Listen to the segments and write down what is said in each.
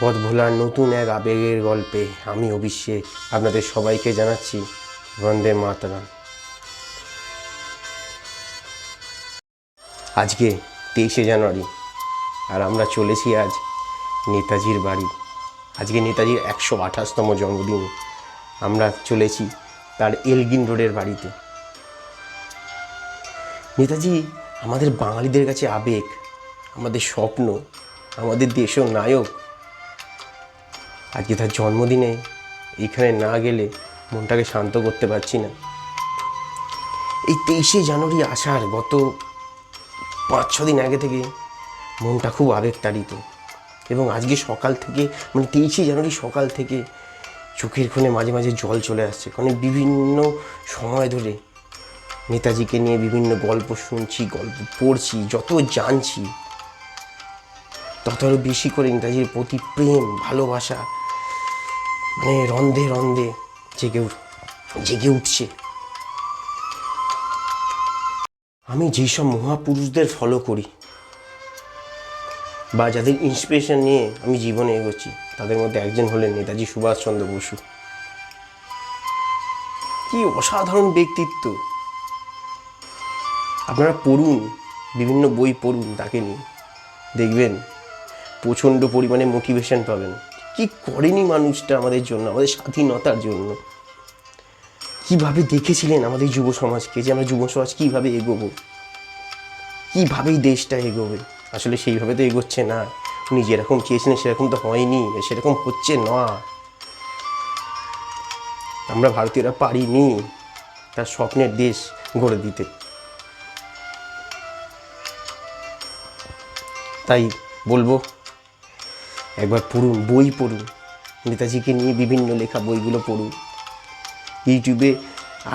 পথ ভোলার নতুন এক আবেগের গল্পে আমি অভিষেক আপনাদের সবাইকে জানাচ্ছি বন্দে মাতরম। আজকে তেইশে জানুয়ারি আর আমরা চলেছি আজ নেতাজির বাড়ি। আজকে নেতাজির একশো আঠাশতম জন্মদিন। আমরা চলেছি তার এলগিন রোডের বাড়িতে। নেতাজি, আমাদের বাঙালিদের কাছে আবেগ, আমাদের স্বপ্ন, আমাদের দেশের নায়ক আজকে তার জন্মদিনে এইখানে না গেলে মনটাকে শান্ত করতে পারছি না। এই তেইশে জানুয়ারি আসার গত পাঁচ ছ দিন আগে থেকে মনটা খুব আবেগ তাড়িত এবং আজকে সকাল থেকে মানে তেইশে জানুয়ারি সকাল থেকে চোখের কোণে মাঝে মাঝে জল চলে আসছে। কারণ বিভিন্ন সময় ধরে নেতাজিকে নিয়ে বিভিন্ন গল্প শুনছি, গল্প পড়ছি, যত জানছি, তত আরও বেশি করে নেতাজির প্রতি প্রেম, ভালোবাসা মানে রন্ধে রন্ধে। জেগে উঠ, জেগে উঠছে। আমি যেসব মহাপুরুষদের ফলো করি বা যাদের ইন্সপিরেশন নিয়ে আমি জীবনে এগোচ্ছি, তাদের মধ্যে একজন হলেন নেতাজি সুভাষচন্দ্র বসু। কি অসাধারণ ব্যক্তিত্ব। আপনারা পড়ুন, বিভিন্ন বই পড়ুন তাকে নিয়ে। দেখবেন, প্রচণ্ড পরিমাণে মোটিভেশন পাবেন। কি করেনি মানুষটা আমাদের জন্য, আমাদের স্বাধীনতার জন্য? কীভাবে দেখেছিলেন আমাদের যুব সমাজকে যে আমরা যুব সমাজ কীভাবে এগোবো? কীভাবেই দেশটা এগোবে? আসলে সেইভাবে তো এগোচ্ছে না। উনি যেরকম চেয়েছিলেন সেরকম তো হয়নি, সেরকম হচ্ছে না। আমরা ভারতীয়রা পারিনি তার স্বপ্নের দেশ গড়ে দিতে। তাই বলব একবার পড়ুন, বই পড়ুন। নেতাজিকে নিয়ে বিভিন্ন লেখা বইগুলো পড়ুন। ইউটিউবে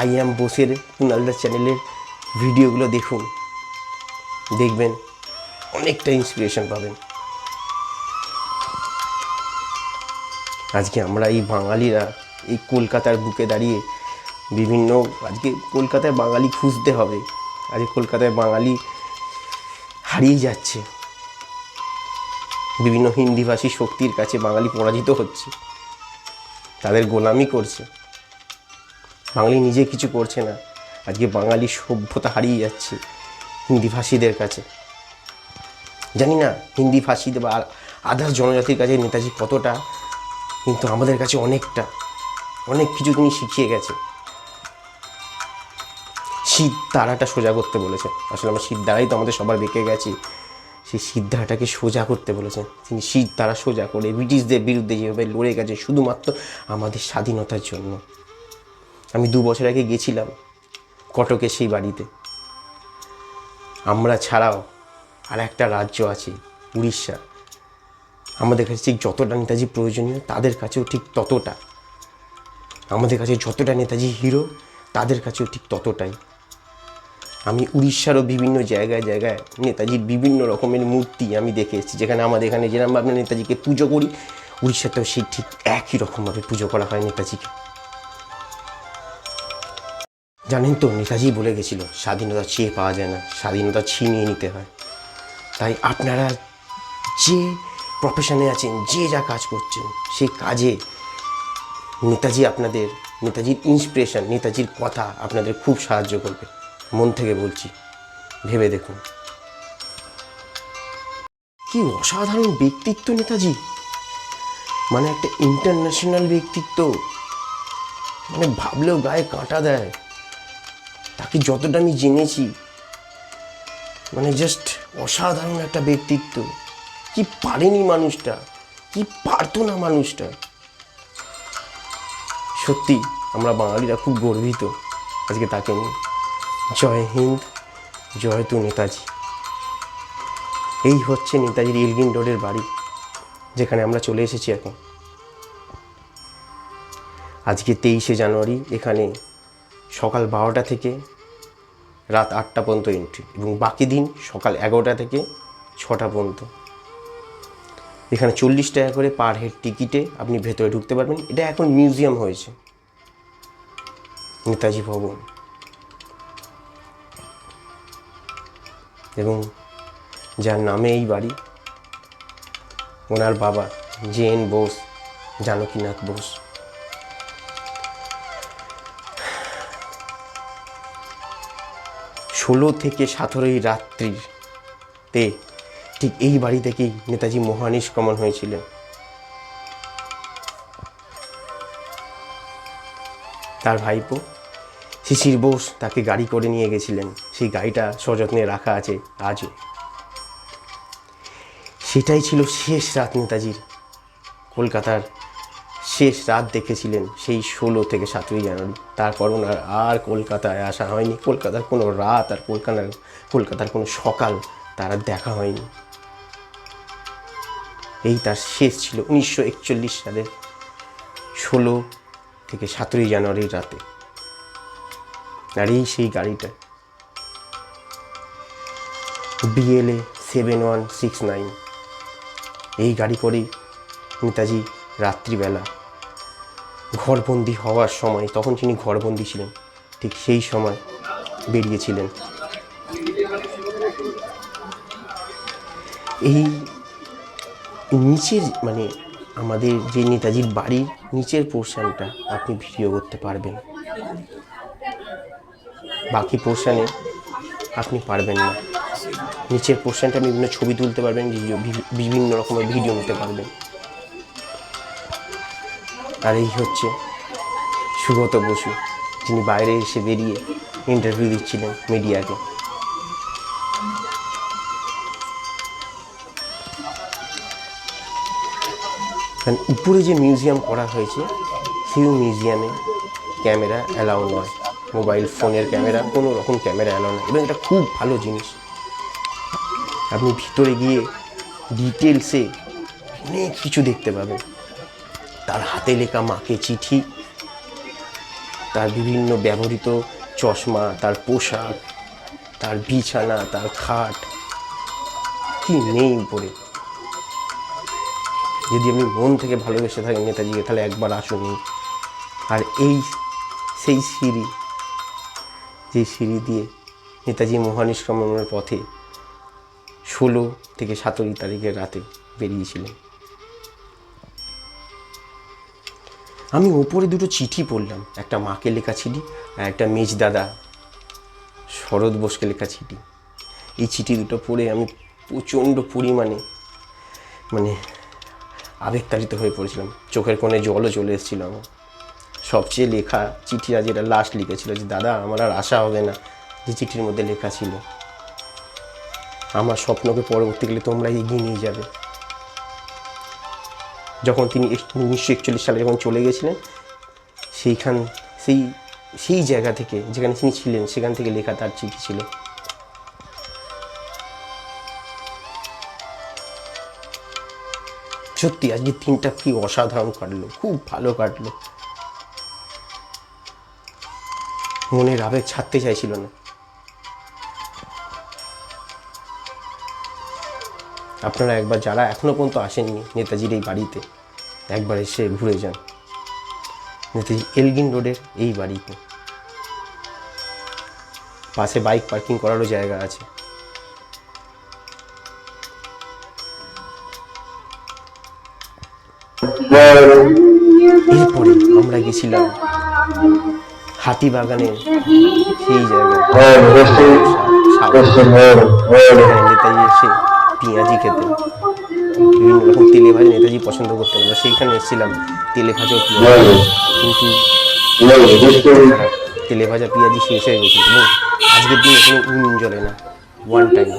আই অ্যাম বোসের কুনালদার চ্যানেলের ভিডিওগুলো দেখুন। দেখবেন অনেকটা ইন্সপিরেশন পাবেন। আজকে আমরা এই বাঙালিরা এই কলকাতার বুকে দাঁড়িয়ে বিভিন্ন, আজকে কলকাতায় বাঙালি খুঁজতে হবে। আজকে কলকাতায় বাঙালি হারিয়ে যাচ্ছে। বিভিন্ন হিন্দিভাষী শক্তির কাছে বাঙালি পরাজিত হচ্ছে। তাদের গোলামি করছে। বাঙালি নিজে কিছু করছে না। আজকে বাঙালি সভ্যতা হারিয়ে যাচ্ছে হিন্দিভাষীদের কাছে। জানি না হিন্দি ভাষীদের বা আদার্স জনজাতির কাছে নেতাজি কতটা, কিন্তু আমাদের কাছে অনেকটা, অনেক কিছু তিনি শিখিয়ে গেছে। শীত তারাটা সোজা করতে বলেছে। আসলে আমরা শীত দ্বারাই তো আমাদের সবার বেঁকে গেছি। সেই সিদ্ধাটাকে সোজা করতে বলেছেন। তিনি শীত তারা সোজা করে ব্রিটিশদের বিরুদ্ধে যেভাবে লড়ে গেছে, শুধুমাত্র আমাদের স্বাধীনতার জন্য। আমি দু বছর আগে গেছিলাম কটকে সেই বাড়িতে। আমরা ছাড়াও আর একটা রাজ্য আছে, উড়িষ্যা। আমাদের কাছে ঠিক যতটা নেতাজি প্রয়োজনীয়, তাদের কাছেও ঠিক ততটা। আমাদের কাছে যতটা নেতাজি হিরো, তাদের কাছেও ঠিক ততটাই। আমি উড়িষ্যারও বিভিন্ন জায়গায় জায়গায় নেতাজির বিভিন্ন রকমের মূর্তি আমি দেখে এসেছি, যেখানে আমাদের এখানে যেরকম আমরা নেতাজিকে পুজো করি, উড়িষ্যাতেও সেই ঠিক একই রকমভাবে পুজো করা হয় নেতাজিকে। জানেন তো, নেতাজি বলে গেছিল, স্বাধীনতা চেয়ে পাওয়া যায় না, স্বাধীনতা ছিনিয়ে নিতে হয়। তাই আপনারা যে প্রফেশনে আছেন, যে যা কাজ করছেন সেই কাজে নেতাজি আপনাদের, নেতাজির ইন্সপিরেশন নেতাজির কথা আপনাদের খুব সাহায্য করবে। মন থেকে বলছি, ভেবে দেখুন। কি অসাধারণ ব্যক্তিত্ব নেতাজি। মানে একটা ইন্টারন্যাশনাল ব্যক্তিত্ব। মানে ভাবলেও গায়ে কাঁটা দেয়। তাকে যতটা আমি জেনেছি মানে জাস্ট অসাধারণ একটা ব্যক্তিত্ব। কি পারেনি মানুষটা, কি পারতো না মানুষটা। সত্যি, আমরা বাঙালিরা খুব গর্বিত আজকে তাকে নিয়ে। জয় হিন্দ, জয় তু নেতাজি। এই হচ্ছে নেতাজির ইলগিন রোডের বাড়ি, যেখানে আমরা চলে এসেছি এখন। আজকে তেইশে জানুয়ারি, এখানে সকাল বারোটা থেকে রাত আটটা পর্যন্ত এন্ট্রি এবং বাকি দিন সকাল এগারোটা থেকে ছটা পর্যন্ত। এখানে চল্লিশ টাকা করে পার হেড টিকিটে আপনি ভেতরে ঢুকতে পারবেন। এটা এখন মিউজিয়াম হয়েছে। নেতাজি ভবন। এবং যার নামে এই বাড়ি, ওনার বাবা জে এন বোস, জানকীনাথ বোস। ষোলো থেকে সতেরোই রাত্রিতে ঠিক এই বাড়ি থেকেই নেতাজি মহানিষ্ক্রমণ হয়েছিলেন। তার ভাইপো শিশির বোস তাকে গাড়ি করে নিয়ে গেছিলেন। সেই গাড়িটা সযত্নে রাখা আছে আজও। সেটাই ছিল শেষ রাত নেতাজির। কলকাতার শেষ রাত দেখেছিলেন সেই ষোলো থেকে সতেরোই জানুয়ারি। তারপর ওনার আর কলকাতায় আসা হয়নি। কলকাতার কোনো রাত আর কলকাতার কলকাতার কোনো সকাল তার দেখা হয়নি। এই তার শেষ ছিল উনিশশো একচল্লিশ সালের ষোলো থেকে সতেরোই জানুয়ারির রাতে। আর এই সেই গাড়িটা। BLA seven one six nine এই গাড়ি করেই নেতাজি রাত্রিবেলা ঘরবন্দি হওয়ার সময়, তখন তিনি ঘরবন্দি ছিলেন, ঠিক সেই সময় বেরিয়েছিলেন। এই নিচের মানে আমাদের যে নেতাজির বাড়ির নিচের পোর্শনটা আপনি ভিডিও করতে পারবেন। বাকি পোর্শানে আপনি পারবেন না। নিচের পোর্শনটা আপনি বিভিন্ন ছবি তুলতে পারবেন বিভিন্ন রকমের ভিডিও নিতে পারবেন। আর এই হচ্ছে সুগত বসু, যিনি বাইরে এসে বেরিয়ে ইন্টারভিউ দিচ্ছিলেন মিডিয়াকে কারণ উপরে যে মিউজিয়াম করা হয়েছে, সেই মিউজিয়ামে ক্যামেরা অ্যালাউ নয়। মোবাইল, ফোনের ক্যামেরা, কোনো রকম ক্যামেরা অ্যালাউ না এবং এটা খুব ভালো জিনিস। আপনি ভিতরে গিয়ে ডিটেলসে অনেক কিছু দেখতে পাবেন। তার হাতে লেখা মাকে চিঠি, তার বিভিন্ন ব্যবহৃত চশমা, তার পোশাক, তার বিছানা, তার খাট, কি নেই উপরে। যদি আপনি মন থেকে ভালোবেসে থাকেন নেতাজিকে, তাহলে একবার আসুন আর এই সেই সিঁড়ি যে সিঁড়ি দিয়ে নেতাজি মহানিষ্ক্রমণের পথে ষোলো থেকে সতেরোই তারিখের রাতে বেরিয়েছিলেন। আমি ওপরে দুটো চিঠি পড়লাম, একটা মাকে লেখা চিঠি আর একটা মেজ দাদা শরৎ বোসকে লেখা চিঠি। এই চিঠি দুটো পড়ে আমি প্রচণ্ড পরিমাণে মানে আবেগতাড়িত হয়ে পড়েছিলাম। চোখের কোণে জলও চলে এসেছিল আমার। সবচেয়ে লেখা চিঠিটা যেটা লাস্ট লিখেছিল যে, দাদা, আমার আর আশা হবে না যে চিঠির মধ্যে লেখা ছিল। আমার স্বপ্নকে পরবর্তীকালে তোমরা এগিয়ে নিয়ে যাবে। যখন তিনি উনিশশো একচল্লিশ সালে যখন চলে গেছিলেন, সেইখান, সেই সেই জায়গা থেকে যেখানে তিনি ছিলেন, সেখান থেকে লেখা তার চিঠি ছিল। সত্যি, আজকে দিনটা কি অসাধারণ কাটলো, খুব ভালো কাটলো। মনের আবেগ ছাড়তে চাইছিল না। আপনারা একবার যারা এখনও পর্যন্ত আসেননি নেতাজির এই বাড়িতে একবার এসে ঘুরে যান। নেতাজি এলগিন রোডের এই বাড়িতে। পাশে বাইক পার্কিং করারও জায়গা আছে। এরপরে আমরা গেছিলাম হাতি বাগানের সেই জায়গা নেতাজি এসে পেঁয়াজি খেতে বিভিন্ন রকম তেলে ভাজা নেতাজি পছন্দ করতেন। আমরা সেইখানে এসেছিলাম তেলে ভাজা কিন্তু তেলে ভাজা পেঁয়াজি শেষ হয়ে গেছে। এবং আজকের দিনে কোনো উনুন জ্বলে না। ওয়ান টাইম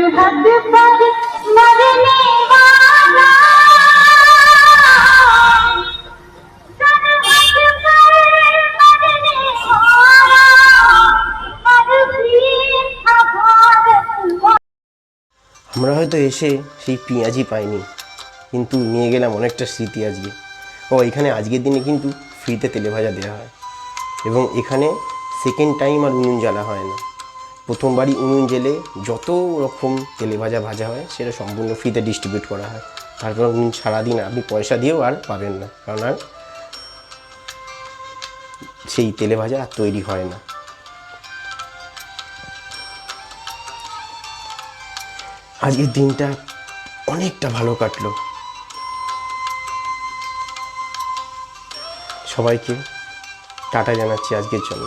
मरने वाला सरहद पर मरने वाला हर वीर था भारत আমরা হয়তো এসে সেই পেঁয়াজি পাইনি কিন্তু নিয়ে গেলাম অনেকটা স্মৃতি আজকে ও এখানে আজকের দিনে কিন্তু ফ্রিতে তেলে ভাজা দেওয়া হয় এবং এখানে সেকেন্ড টাইম আর উনুন জ্বালা হয় না প্রথমবারই উনুন জেলে যত রকম তেলে ভাজা ভাজা হয়, সেটা সম্পূর্ণ ফ্রিতে ডিস্ট্রিবিউট করা হয়। তারপর উনুন সারাদিন আপনি পয়সা দিয়েও আর পাবেন না, কারণ আর সেই তেলে ভাজা আর তৈরি হয় না। আজকের দিনটা অনেকটা ভালো কাটলো। সবাইকে টাটা জানাচ্ছি আজকের জন্য।